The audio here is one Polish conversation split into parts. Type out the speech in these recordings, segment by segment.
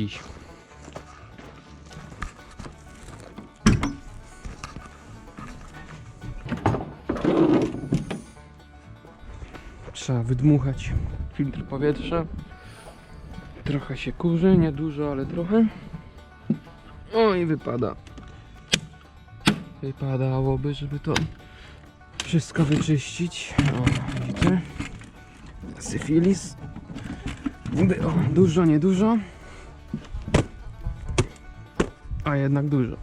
Dziś. Trzeba wydmuchać filtr powietrza. Trochę się kurzy, nie dużo, ale trochę. O i wypada. Wypadałoby, żeby to wszystko wyczyścić. O, widzicie? Syfilis. Było dużo, niedużo. A jednak dużo.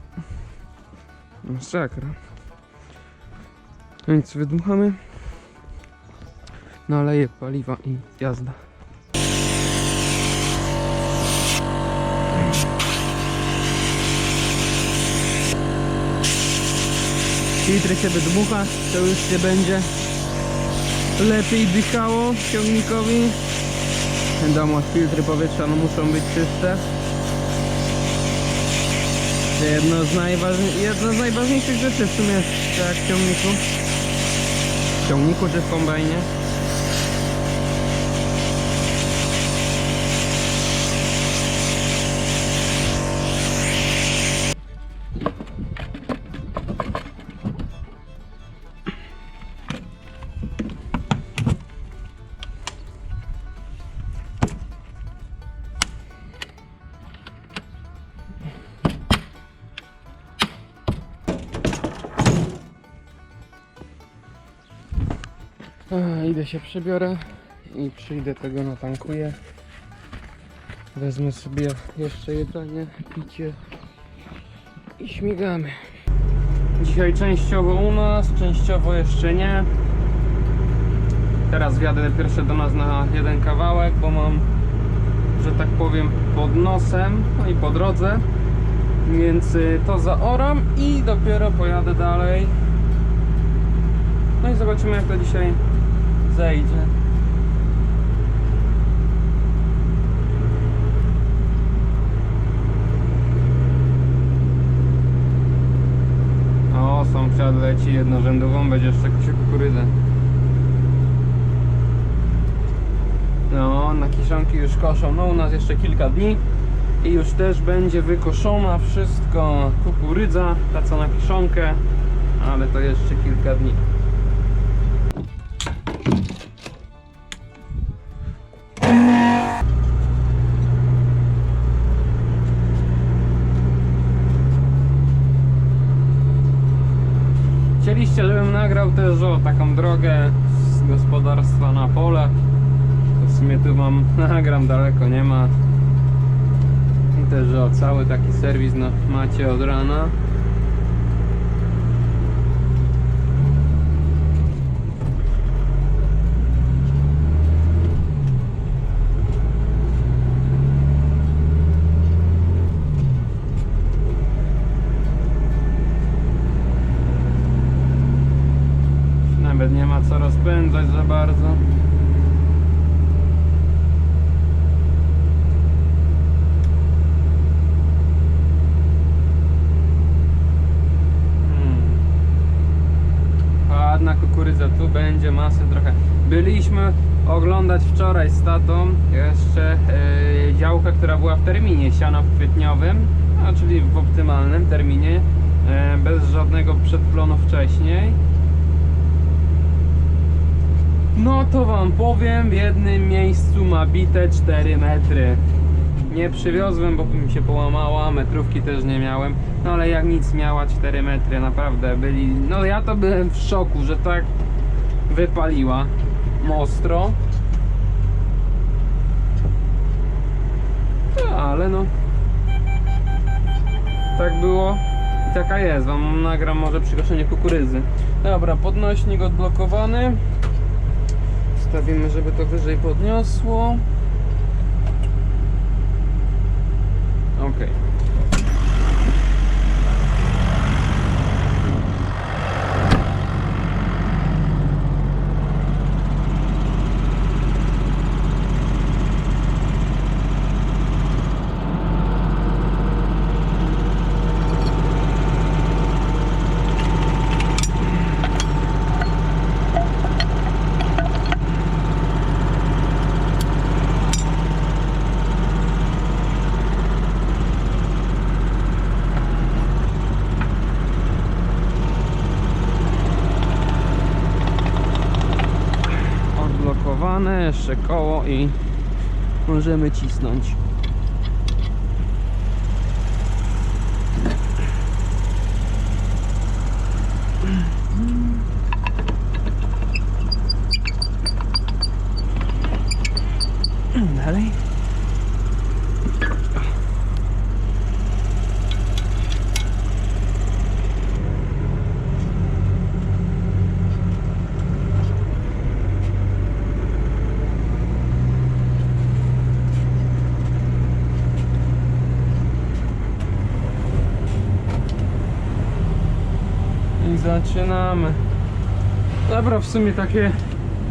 Masakra. Więc wydmuchamy. Naleję paliwa i jazda. Filtry się wydmucha, to już się będzie lepiej dychało ciągnikowi. Wiadomo, filtry powietrza no muszą być czyste. Jedno z, najważniejszych, jedno z najważniejszych rzeczy w sumie w ciągniku. W ciągniku czy w kombajnie. Idę się przebiorę i przyjdę tego natankuję. Wezmę sobie jeszcze jedzenie, picie i śmigamy. Dzisiaj częściowo u nas, częściowo jeszcze nie. Teraz wjadę pierwsze do nas na jeden kawałek, bo mam, że tak powiem, pod nosem, no i po drodze. Więc y, to zaoram i dopiero pojadę dalej. No i zobaczymy jak to dzisiaj zejdzie. O, sąsiad leci jednorzędową, będzie jeszcze się kukurydzę. No, na kiszonki już koszą. No, u nas jeszcze kilka dni i już też będzie wykoszona wszystko kukurydza, ta co na kiszonkę, ale to jeszcze kilka dni. Chcieliście, żebym nagrał też o taką drogę z gospodarstwa na pole. To w sumie tu mam, nagram daleko, nie ma. I też o cały taki serwis na, macie od rana. Nawet nie ma co rozpędzać za bardzo. Hmm. Ładna kukurydza, tu będzie masy trochę. Byliśmy oglądać wczoraj z tatą jeszcze yy, działkę, która była w terminie siano w kwietniowym, a czyli w optymalnym terminie, yy, bez żadnego przedplonu wcześniej. No to wam powiem, w jednym miejscu ma bite 4 metry. Nie przywiozłem, bo mi się połamała, metrówki też nie miałem. No ale jak nic miała 4 metry, naprawdę byli. No ja to byłem w szoku, że tak wypaliła mostro. No, ale no. Tak było. taka jest, wam nagram może przykoszenie kukurydzy. Dobra, podnośnik odblokowany. Stawimy, żeby to wyżej podniosło. Okej. Odblokowane, jeszcze koło i możemy cisnąć. Dalej. I zaczynamy. Dobra, w sumie takie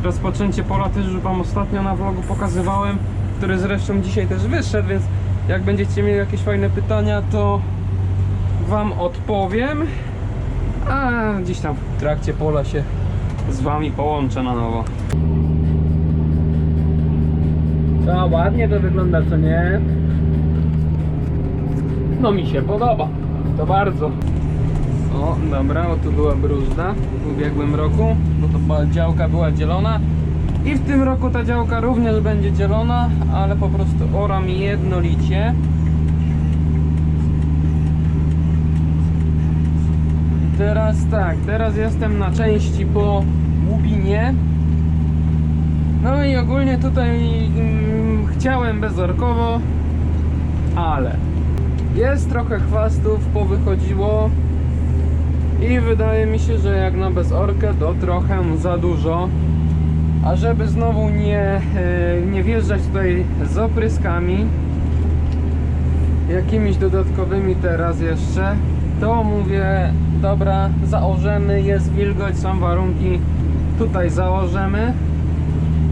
rozpoczęcie pola też już Wam ostatnio na vlogu pokazywałem, który zresztą dzisiaj też wyszedł, więc jak będziecie mieli jakieś fajne pytania, to Wam odpowiem. A gdzieś tam w trakcie pola się z Wami połączę na nowo. To ładnie to wygląda, co nie? No mi się podoba. To bardzo. O, dobra, o tu była bruzda w ubiegłym roku, bo to działka była dzielona. I w tym roku ta działka również będzie dzielona, ale po prostu oram jednolicie. Teraz tak, teraz jestem na części po Łubinie. No i ogólnie tutaj mm, chciałem bezorkowo, ale jest trochę chwastów, powychodziło. I wydaje mi się, że jak na bezorkę to trochę za dużo. A żeby znowu nie, e, nie wjeżdżać tutaj z opryskami, jakimiś dodatkowymi teraz jeszcze, to mówię, dobra, zaorzemy, jest wilgoć, są warunki, tutaj założymy.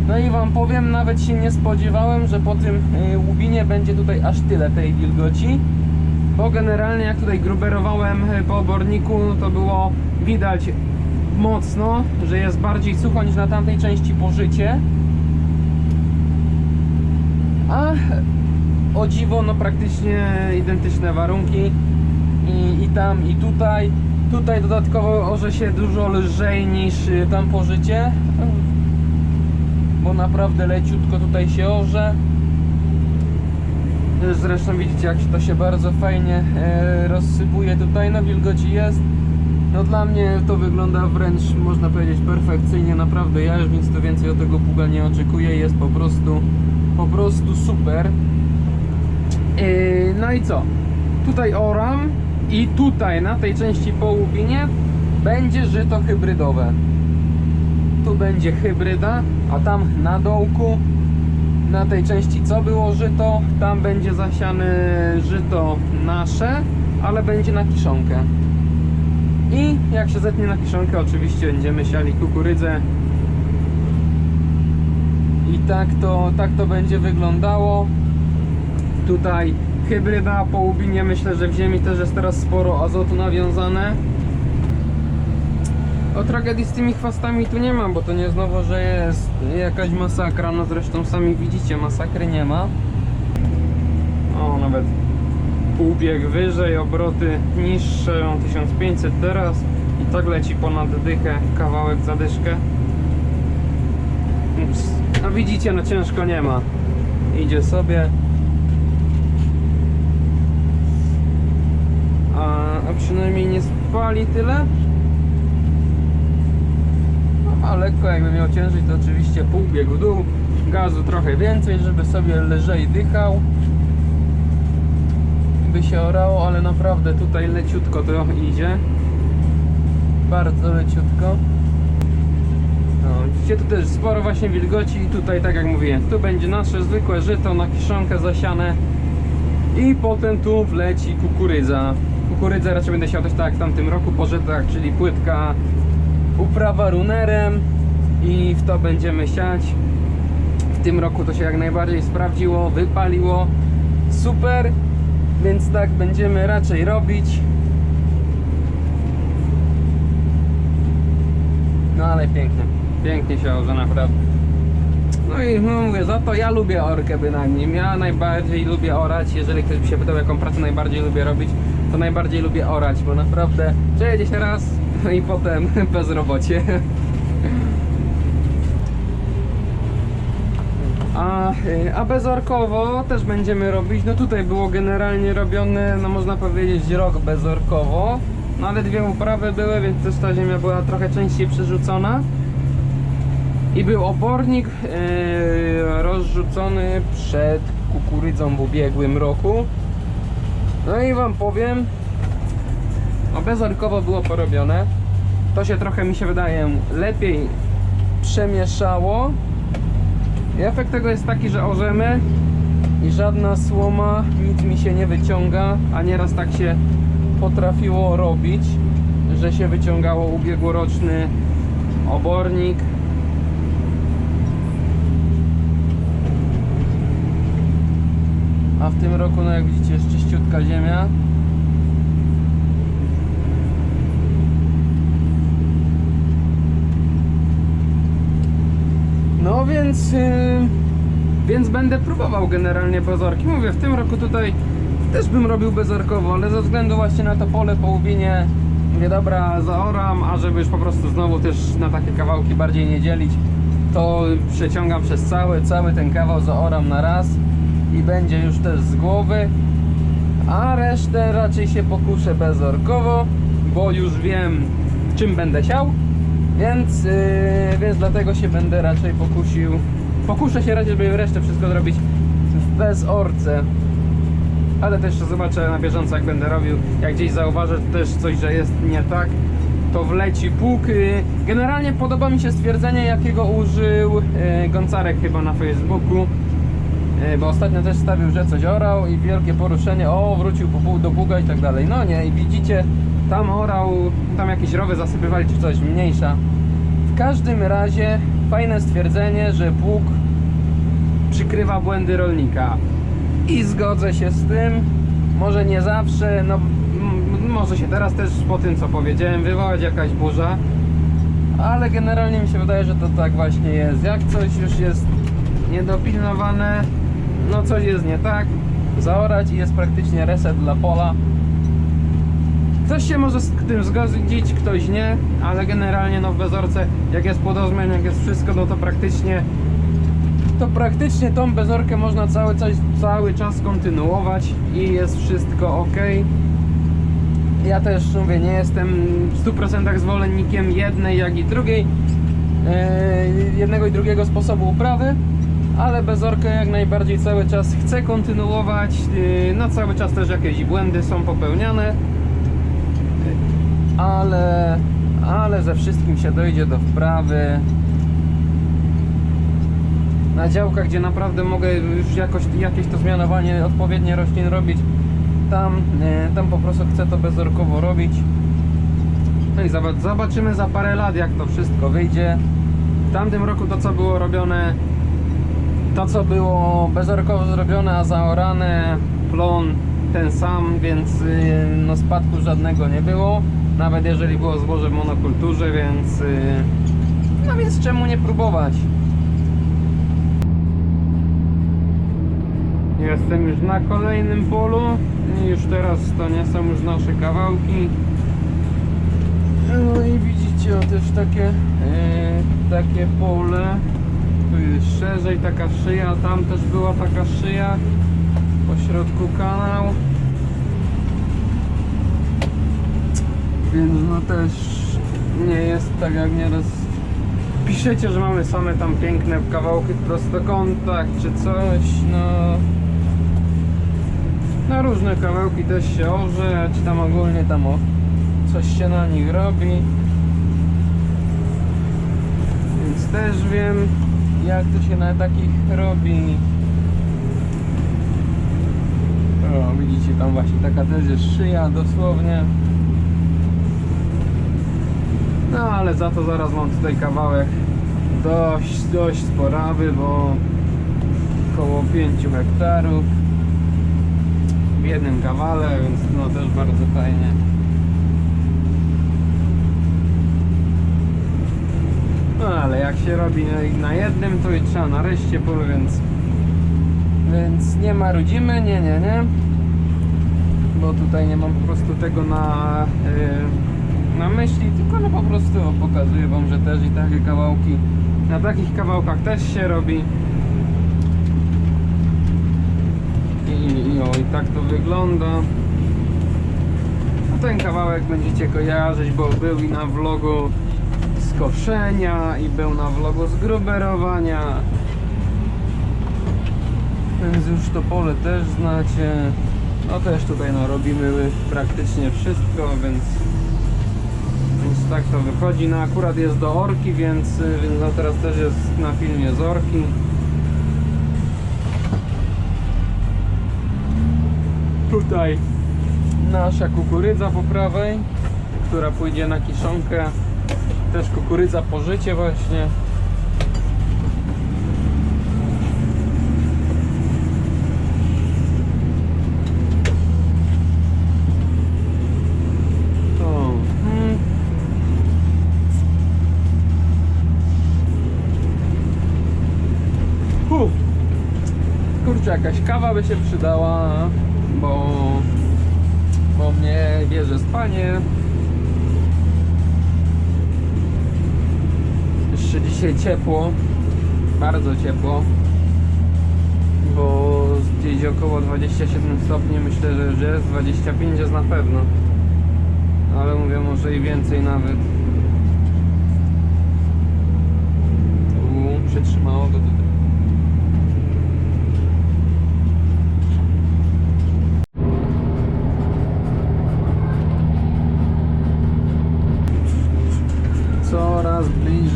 No i wam powiem, nawet się nie spodziewałem, że po tym e, łubinie będzie tutaj aż tyle tej wilgoci. Bo generalnie jak tutaj gruberowałem e, po oborniku, no to było widać mocno, że jest bardziej sucho niż na tamtej części pożycie. A o dziwo, no praktycznie identyczne warunki i, i tam i tutaj. Tutaj dodatkowo orze się dużo lżej niż y, tam pożycie, bo naprawdę leciutko tutaj się orze. Zresztą widzicie jak to się bardzo fajnie e, rozsypuje tutaj, no wilgoci jest. No dla mnie to wygląda wręcz można powiedzieć perfekcyjnie, naprawdę ja już nic więcej od tego pługa nie oczekuję, jest po prostu po prostu super. Yy, no i co? Tutaj oram i tutaj na tej części po łubinie będzie żyto hybrydowe. Tu będzie hybryda, a tam na dołku na tej części co było żyto, tam będzie zasiane żyto nasze, ale będzie na kiszonkę. I jak się zetnie na kiszonkę, oczywiście będziemy siali kukurydzę. I tak to, tak to będzie wyglądało. Tutaj hybryda po łubinie, myślę, że w ziemi też jest teraz sporo azotu nawiązane. O tragedii z tymi chwastami tu nie ma, bo to nie znowu, że jest jakaś masakra. No zresztą sami widzicie, masakry nie ma. O, nawet pół bieg wyżej, obroty niższe, mam 1500 teraz i tak leci ponad dychę, kawałek za dyszkę. Ups. No widzicie, no ciężko nie ma. Idzie sobie. A, a przynajmniej nie spali tyle. A lekko jakby miał ciężyć, to oczywiście pół biegu dół, gazu trochę więcej, żeby sobie lżej dychał. by się orało, ale naprawdę tutaj leciutko to idzie. Bardzo leciutko. No, widzicie, tu też sporo właśnie wilgoci i tutaj, tak jak mówiłem, tu będzie nasze zwykłe żyto na kiszonkę zasiane i potem tu wleci kukurydza. Kukurydzę raczej będę siał też tak jak w tamtym roku po żytach, czyli płytka uprawa runerem i w to będziemy siać. W tym roku to się jak najbardziej sprawdziło, wypaliło. Super, więc tak będziemy raczej robić. No ale pięknie, pięknie się orze naprawdę. No i no mówię, za to ja lubię orkę bynajmniej. Ja najbardziej lubię orać. Jeżeli ktoś by się pytał, jaką pracę najbardziej lubię robić, to najbardziej lubię orać, bo naprawdę przejedzie się raz no i potem bezrobocie. A, y, a bezorkowo też będziemy robić. No tutaj było generalnie robione, no można powiedzieć rok bezorkowo. No ale dwie uprawy były, więc też ta ziemia była trochę częściej przerzucona. I był obornik yy, rozrzucony przed kukurydzą w ubiegłym roku. No i wam powiem, no bezorkowo było porobione. To się trochę mi się wydaje lepiej przemieszało. I efekt tego jest taki, że orzemy i żadna słoma, nic mi się nie wyciąga, a nieraz tak się potrafiło robić, że się wyciągało ubiegłoroczny obornik. A w tym roku, no jak widzicie, jest czyściutka ziemia. No więc, yy, więc będę próbował generalnie bezorki. Mówię, w tym roku tutaj też bym robił bezorkowo, ale ze względu właśnie na to pole po łubinie mówię, dobra, zaoram, a żeby już po prostu znowu też na takie kawałki bardziej nie dzielić, to przeciągam przez cały, cały ten kawał zaoram na raz i będzie już też z głowy, a resztę raczej się pokuszę bezorkowo, bo już wiem czym będę siał, więc, yy, więc dlatego się będę raczej pokusił, pokuszę się raczej, żeby resztę wszystko zrobić w bezorce ale też zobaczę na bieżąco jak będę robił, jak gdzieś zauważę też coś, że jest nie tak, to wleci pług. Y, Generalnie podoba mi się stwierdzenie, jakiego użył y, Goncarek chyba na Facebooku, Y, bo ostatnio też stawił, że coś orał i wielkie poruszenie, o wrócił do pługa i tak dalej. No nie, i widzicie, tam orał, tam jakieś rowy zasypywali czy coś, mniejsza. W każdym razie fajne stwierdzenie, że pług przykrywa błędy rolnika. I zgodzę się z tym. Może nie zawsze, no może się teraz też po tym co powiedziałem wywołać jakaś burza. Ale generalnie mi się wydaje, że to tak właśnie jest. Jak coś już jest niedopilnowane, no coś jest nie tak, zaorać i jest praktycznie reset dla pola. Ktoś się może z tym zgodzić, ktoś nie, ale generalnie no w bezorce jak jest płodozmian, jak jest wszystko, no to praktycznie to praktycznie tą bezorkę można cały cały czas kontynuować i jest wszystko ok. Ja też mówię, nie jestem w 100% zwolennikiem jednej jak i drugiej e, jednego i drugiego sposobu uprawy, ale bezorkę jak najbardziej cały czas chcę kontynuować. e, No cały czas też jakieś błędy są popełniane, ale ale ze wszystkim się dojdzie do wprawy na działkach, gdzie naprawdę mogę już jakoś, jakieś to zmianowanie odpowiednie roślin robić, tam, e, tam po prostu chcę to bezorkowo robić. No i zobacz, zobaczymy za parę lat, jak to wszystko wyjdzie. W tamtym roku to, co było robione, to, co było bezorkowo zrobione, a zaorane, plon ten sam, więc y, no, spadku żadnego nie było. Nawet jeżeli było zboże w monokulturze, więc y, no więc czemu nie próbować? Jestem już na kolejnym polu i już teraz to nie są już nasze kawałki. No i widzicie, o też takie, e, takie pole. Tu jest szerzej taka szyja, tam też była taka szyja. Po środku kanał. Więc no też nie jest tak jak nieraz piszecie, że mamy same tam piękne kawałki w prostokątach czy coś, no Na różne kawałki też się orze, czy tam ogólnie tam o coś się na nich robi. Więc też wiem jak to się na takich robi. O, widzicie tam właśnie taka też jest szyja dosłownie. No ale za to zaraz mam tutaj kawałek dość, dość sporawy, bo około 5 hektarów w jednym kawale, więc no też bardzo fajnie. No ale jak się robi na- jednym, to i trzeba na reszcie pól, więc więc nie marudzimy, nie, nie, nie. Bo tutaj nie mam po prostu tego na, yy, na myśli, tylko no po prostu pokazuję wam, że też i takie kawałki na takich kawałkach też się robi. I, i, o, i tak to wygląda. A ten kawałek będziecie kojarzyć, bo był i na vlogu z koszenia, i był na vlogu z gruberowania. Więc już to pole też znacie. No też tutaj no, robimy praktycznie wszystko, więc, więc tak to wychodzi. No akurat jest do orki, więc, więc no teraz też jest na filmie z orki. Tutaj nasza kukurydza po prawej, która pójdzie na kiszonkę. Też kukurydza po życie właśnie. Jakaś kawa by się przydała, bo, bo mnie bierze spanie. Jeszcze dzisiaj ciepło, bardzo ciepło, bo gdzieś około 27 stopni myślę, że już jest, 25 jest na pewno ale mówię może i więcej nawet. Tu przytrzymało go.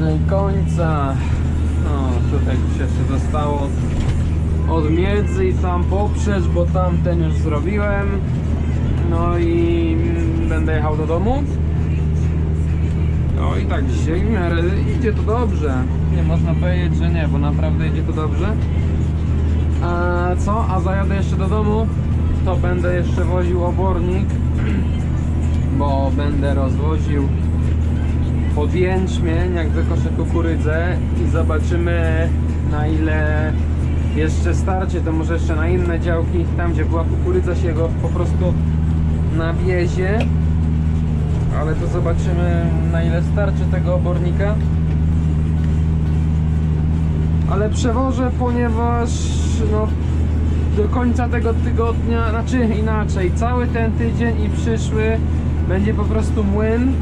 Bliżej końca. O, tutaj już jeszcze zostało od miedzy i tam poprzeć, bo tamten już zrobiłem. No i będę jechał do domu. No i tak dzisiaj w miarę idzie to dobrze. Nie można powiedzieć, że nie, bo naprawdę idzie to dobrze. A co? A zajadę jeszcze do domu, to będę jeszcze woził obornik, bo będę rozwoził jęczmień, jak wykoszę kukurydzę i zobaczymy na ile jeszcze starczy, to może jeszcze na inne działki, tam gdzie była kukurydza się go po prostu nawiezie ale to zobaczymy na ile starczy tego obornika. Ale przewożę ponieważ no do końca tego tygodnia, znaczy inaczej cały ten tydzień i przyszły będzie po prostu młyn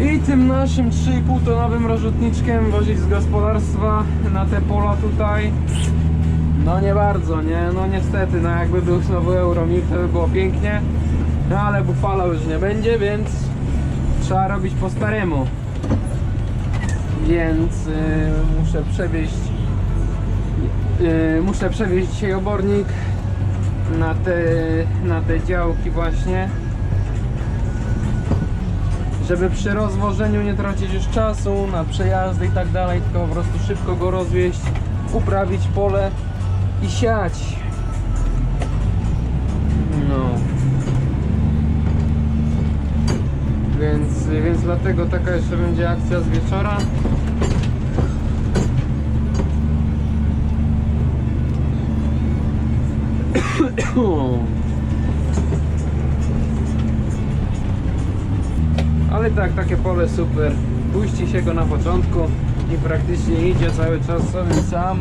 i tym naszym 3,5 tonowym rozrzutniczkiem wozić z gospodarstwa na te pola tutaj no nie bardzo, nie? No niestety, no jakby był znowu Euromik, to by było pięknie. No ale Buffalo już nie będzie, więc trzeba robić po staremu. Więc yy, muszę przewieźć yy, muszę przewieźć dzisiaj obornik na te, na te działki właśnie żeby przy rozwożeniu nie tracić już czasu na przejazdy i tak dalej, tylko po prostu szybko go rozwieźć, uprawić pole i siać. No. Więc, więc dlatego taka jeszcze będzie akcja z wieczora. Ale tak, takie pole super. Puści się go na początku i praktycznie idzie cały czas sobie sam.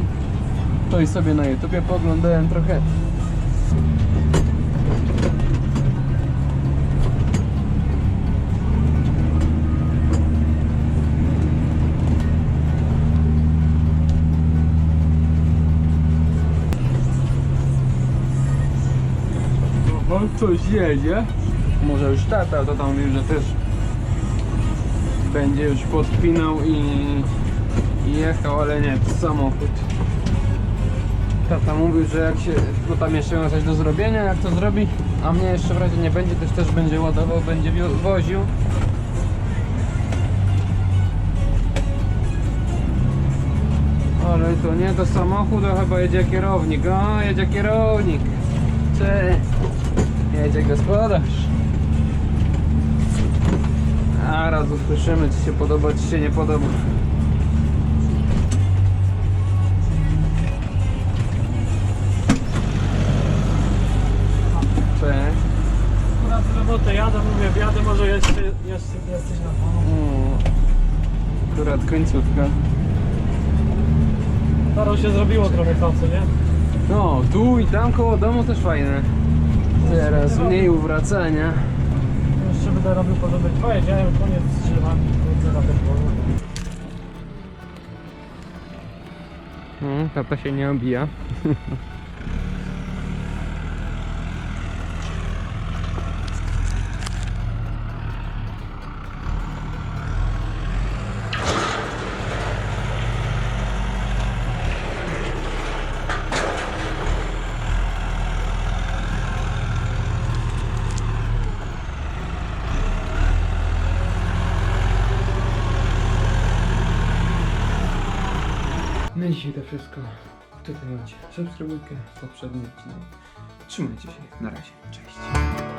To i sobie na YouTubie poglądałem trochę. coś jedzie. Może już tata, to tam mówił, że też będzie już podpinał i, i jechał, ale nie, samochód. Tata mówił, że jak się, bo tam jeszcze ma coś do zrobienia, jak to zrobi, a mnie jeszcze w razie nie będzie, też też będzie ładował, będzie woził. Ale to nie do samochodu, chyba jedzie kierownik. O, jedzie kierownik. Cze. Jedzie gospodarz. A raz usłyszymy, czy się podoba, czy się nie podoba. Cześć. Akurat z roboty jadę, mówię, wjadę, może jeszcze, jeszcze jesteś na panu. O, Akurat końcówka. Staro się zrobiło trochę pracy, nie? No, tu i tam koło domu też fajne. Teraz mniej uwracania. Będę robił porządek. Pojedziałem, koniec z drzewami, na ten. No, tata się nie obija. No i dzisiaj to wszystko. Tutaj macie subskrybujkę, poprzedni odcinek. Trzymajcie się, na razie, cześć.